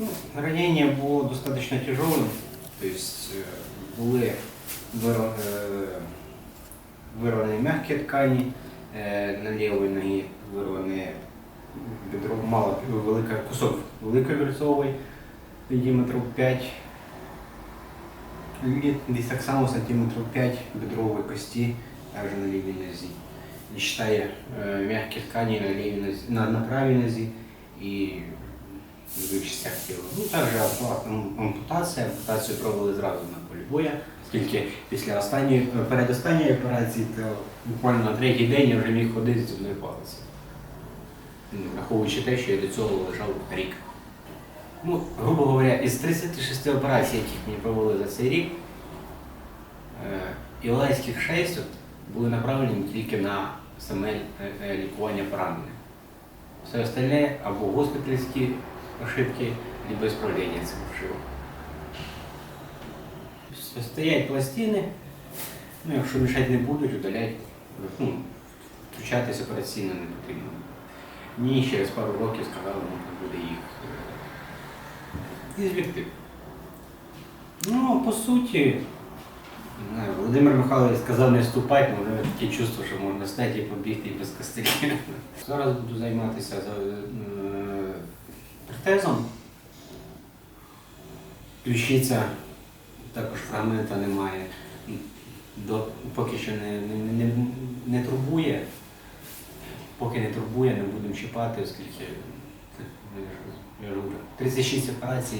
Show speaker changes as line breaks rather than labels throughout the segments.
Ну, ранение было достаточно тяжелым, то есть э, были выра- э, вырваны мягкие ткани э, на левой ноге, вирвані бедро, мало, велика, кусок великої бедрової, сантиметрів 5, і десь так само сантиметрів 5 бедрової кості, також на лівій нозі. Не считая э, мягких тканей на, левой нозе, на, на правій нозі і в других частях тіла. Ну, ампу- ам- ампутація. Ампутацію провели зразу на полі боя, оскільки після останньої, передостанньої операції, то буквально на третій день я вже міг ходити з одною палицею. Ну, Враховуючи те, що я до цього лежав рік. Ну, грубо говоря, із 36 операцій, яких мені провели за цей рік, е, Ілайських 6 от, були направлені тільки на саме е, е, лікування поранених. Все остальне або госпітальські ошибки, либо исправление цих ошибок. Стоять пластини, ну, якщо мішати не будуть, удаляти, ну, втручатися операційно не потрібно. Ні, через пару років сказали, можна буде їх е, і звідти. Ну, по суті, Володимир Михайлович сказав не вступати, але в мене таке чувство, що можна стати і побігти і без костелів. Зараз буду займатися е. Ключиця також фрагмента немає. До, поки що не, не, не, не турбує. Поки не турбує, не будемо чіпати, оскільки я ж говорю, 36 операцій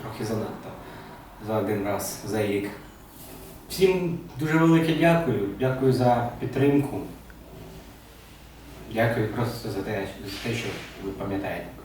трохи занадто за один раз, за рік. Всім дуже велике дякую. Дякую за підтримку. Дякую просто за те, за те що ви пам'ятаєте.